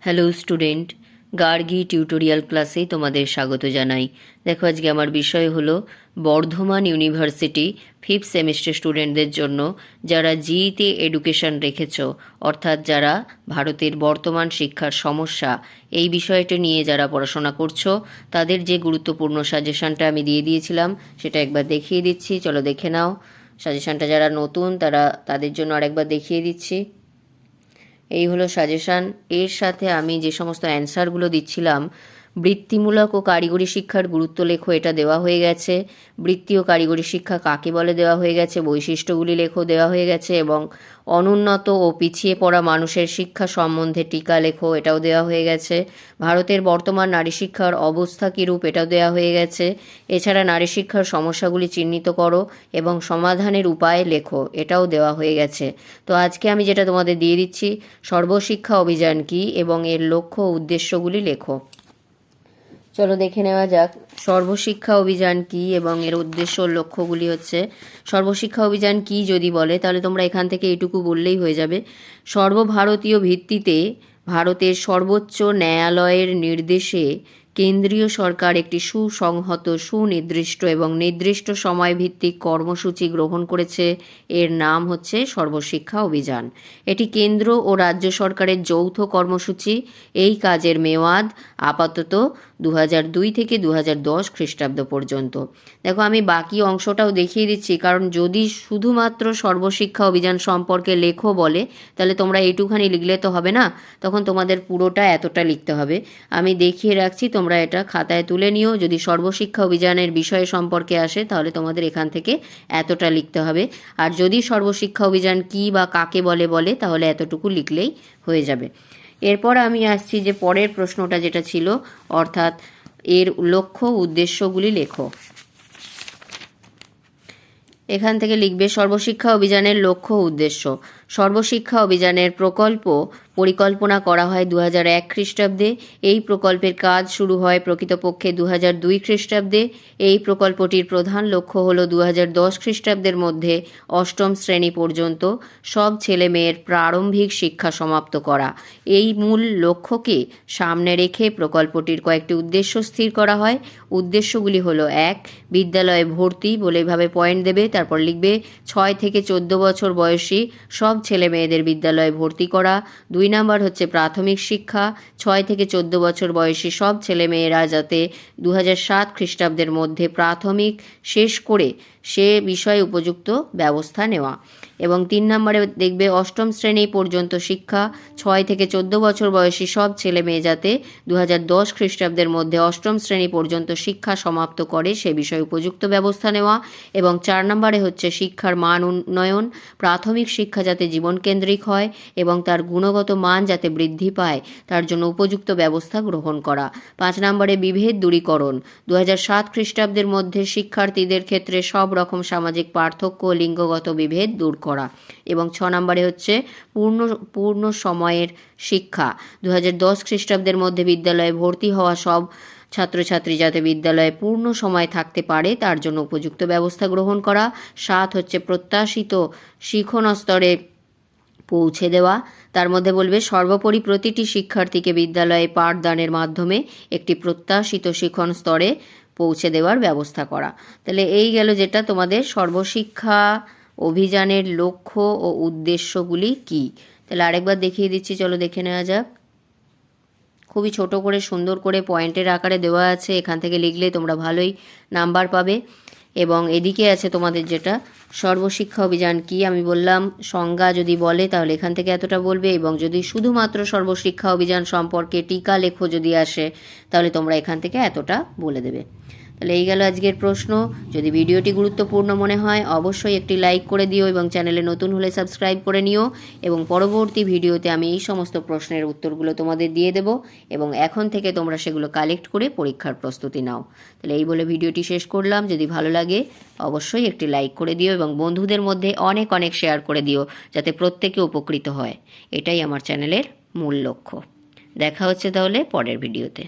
Hello student Gargi tutorial ক্লাসে তোমাদের স্বাগত জানাই। দেখো, আজকে আমার বিষয় হলো বর্ধমান ইউনিভার্সিটি ফিফথ সেমিস্টার স্টুডেন্টদের জন্য যারা জিইতে এডুকেশন রেখেছ, অর্থাৎ যারা ভারতের বর্তমান শিক্ষার সমস্যা, এই বিষয়টা নিয়ে যারা পড়াশোনা করছ, তাদের যে গুরুত্বপূর্ণ সাজেশনটা আমি দিয়ে দিয়েছিলাম, সেটা একবার দেখিয়ে দিচ্ছি। চলো দেখে নাও। সাজেশনটা যারা নতুন, তারা, তাদের জন্য আরেকবার দেখিয়ে দিচ্ছি। এই হলো সাজেশান এর সাথে আমি যে সমস্ত অ্যান্সারগুলো দিচ্ছিলাম বৃত্তিমূলক ও কারিগরি শিক্ষার গুরুত্ব লেখো এটা দেওয়া হয়ে গেছে। বৃত্তি ও কারিগরি শিক্ষা কাকে বলে দেওয়া হয়ে গেছে? বৈশিষ্ট্যগুলি লেখো দেওয়া হয়ে গেছে এবং অনুন্নত ও পিছিয়ে পড়া মানুষের শিক্ষা সম্বন্ধে টিকা লেখো এটাও দেওয়া হয়ে গেছে। ভারতের বর্তমান নারী শিক্ষার অবস্থা কীরূপ এটাও দেওয়া হয়ে গেছে। এছাড়া নারী শিক্ষার সমস্যাগুলি চিহ্নিত করো এবং সমাধানের উপায় লেখো এটাও দেওয়া হয়ে গেছে। তো আজকে আমি যেটা তোমাদের দিয়ে দিচ্ছি, সর্বশিক্ষা অভিযান কী এবং এর লক্ষ্য উদ্দেশ্যগুলি লেখো। চলো দেখে নেওয়া যাক। সর্বশিক্ষা অভিযান কি এবং এর উদ্দেশ্য লক্ষ্যগুলি হচ্ছে, সর্বশিক্ষা অভিযান কি যদি বলে, তাহলে তোমরা এখান থেকে এটুকু বললেই হয়ে যাবে। সর্বভারতীয় ভিত্তিতে ভারতের সর্বোচ্চ ন্যায়ালয়ের নির্দেশে কেন্দ্রীয় সরকার একটি সুসংহত, সুনির্দিষ্ট এবং নির্দিষ্ট সময়ভিত্তিক কর্মসূচি গ্রহণ করেছে। এর নাম হচ্ছে সর্বশিক্ষা অভিযান। এটি কেন্দ্র ও রাজ্য সরকারের যৌথ কর্মসূচি। এই কাজের মেয়াদ আপাতত দু দুই থেকে দু দশ খ্রিস্টাব্দ পর্যন্ত। দেখো, আমি বাকি অংশটাও দেখিয়ে দিচ্ছি, কারণ যদি শুধুমাত্র সর্বশিক্ষা অভিযান সম্পর্কে লেখো বলে, তাহলে তোমরা এইটুখানি লিখলে তো হবে না, তখন তোমাদের পুরোটা এতটা লিখতে হবে। আমি দেখিয়ে রাখছি, তোমরা এটা খাতায় তুলে নিও। যদি সর্বশিক্ষা অভিযানের বিষয় সম্পর্কে আসে, তাহলে তোমাদের এখান থেকে এতটা লিখতে হবে। আর যদি সর্বশিক্ষা অভিযান কি বা কাকে বলে বলে, তাহলে এতটুকু লিখলেই হয়ে যাবে। এরপর আমি আসছি যে পরের প্রশ্নটা যেটা ছিল, অর্থাৎ এর লক্ষ্য উদ্দেশ্যগুলি লেখো। এখান থেকে লিখবে, সর্বশিক্ষা অভিযানের লক্ষ্য উদ্দেশ্য। সর্বশিক্ষা অভিযানের প্রকল্প পরিকল্পনা করা হয় দু এক খ্রিস্টাব্দে। এই প্রকল্পের কাজ শুরু হয় প্রকৃতপক্ষে দু হাজার দুই খ্রিস্টাব্দে। এই প্রকল্পটির প্রধান লক্ষ্য হল দু দশ খ্রিস্টাব্দের মধ্যে অষ্টম শ্রেণি পর্যন্ত সব ছেলে মেয়ের প্রারম্ভিক শিক্ষা সমাপ্ত করা। এই মূল লক্ষ্যকে সামনে রেখে প্রকল্পটির কয়েকটি উদ্দেশ্য স্থির করা হয়। উদ্দেশ্যগুলি হলো, এক, বিদ্যালয়ে ভর্তি বলে এভাবে পয়েন্ট দেবে, তারপর লিখবে, ছয় থেকে চোদ্দ বছর বয়সী সব ছেলে মেয়েদের বিদ্যালয়ে ভর্তি করা, দুই নাম্বার হচ্ছে প্রাথমিক শিক্ষা, ছয় থেকে চোদ্দ বছর বয়সী সব ছেলে মেয়েরা যাতে দু সাত খ্রিস্টাব্দের মধ্যে প্রাথমিক শেষ করে সে বিষয়ে উপযুক্ত ব্যবস্থা নেওয়া। এবং তিন নম্বরে দেখবে অষ্টম শ্রেণি পর্যন্ত শিক্ষা, ছয় থেকে চোদ্দ বছর বয়সী সব ছেলে মেয়ে যাতে দু দশ খ্রিস্টাব্দের মধ্যে অষ্টম শ্রেণি পর্যন্ত শিক্ষা সমাপ্ত করে সে বিষয়ে উপযুক্ত ব্যবস্থা নেওয়া। এবং চার নম্বরে হচ্ছে শিক্ষার মান উন্নয়ন, প্রাথমিক শিক্ষা যাতে জীবনকেন্দ্রিক হয় এবং তার গুণগত মান যাতে বৃদ্ধি পায়, তার জন্য উপযুক্ত ব্যবস্থা গ্রহণ করা। পাঁচ নম্বরে বিভেদ দূরীকরণ। দু সাত খ্রিস্টাব্দের মধ্যে শিক্ষার্থীদের ক্ষেত্রে সব রকম সামাজিক পার্থক্য লিঙ্গগত বিভেদ দূর করা। এবং ছ নম্বরে হচ্ছে পূর্ণ পূর্ণ সময়ের শিক্ষা। দু দশ খ্রিস্টাব্দের মধ্যে বিদ্যালয়ে ভর্তি হওয়া সব ছাত্রছাত্রী যাতে বিদ্যালয়ে পূর্ণ সময় থাকতে পারে, তার জন্য উপযুক্ত ব্যবস্থা গ্রহণ করা। সাত হচ্ছে প্রত্যাশিত শিখন স্তরে পৌঁছে দেওয়া। তার মধ্যে বলবে, সর্বোপরি প্রতিটি শিক্ষার্থীকে বিদ্যালয়ে পাঠদানের মাধ্যমে একটি প্রত্যাশিত শিক্ষণ স্তরে পৌঁছে দেওয়ার ব্যবস্থা করা। তাহলে এই গেল যেটা, তোমাদের সর্বশিক্ষা অভিযানের লক্ষ্য ও উদ্দেশ্যগুলি কি? তাহলে আরেকবার দেখিয়ে দিচ্ছি, চলো দেখে নেওয়া যাক। খুবই ছোট করে, সুন্দর করে পয়েন্টের আকারে দেওয়া আছে। এখান থেকে লিখলে তোমরা ভালোই নাম্বার পাবে। এবং এদিকে আছে তোমাদের যেটা, সর্বশিক্ষা অভিযান কি? আমি বললাম, সংজ্ঞা যদি বলে তাহলে এখান থেকে এতটা বলবে এবং যদি শুধুমাত্র সর্বশিক্ষা অভিযান সম্পর্কে টিকা লেখো যদি আসে, তাহলে তোমরা এখান থেকে এতটা বলে দেবে। তাহলে এই গেল আজকের প্রশ্ন। যদি ভিডিওটি গুরুত্বপূর্ণ মনে হয়, অবশ্যই একটি লাইক করে দিও এবং চ্যানেলে নতুন হলে সাবস্ক্রাইব করে নিও এবং পরবর্তী ভিডিওতে আমি এই সমস্ত প্রশ্নের উত্তরগুলো তোমাদের দিয়ে দেব এবং এখন থেকে তোমরা সেগুলো কালেক্ট করে পরীক্ষার প্রস্তুতি নাও। তাহলে এই বলে ভিডিওটি শেষ করলাম। যদি ভালো লাগে, অবশ্যই একটি লাইক করে দিও এবং বন্ধুদের মধ্যে অনেক অনেক শেয়ার করে দিও যাতে প্রত্যেকে উপকৃত হয়। এটাই আমার চ্যানেলের মূল লক্ষ্য। দেখা হচ্ছে তাহলে পরের ভিডিওতে।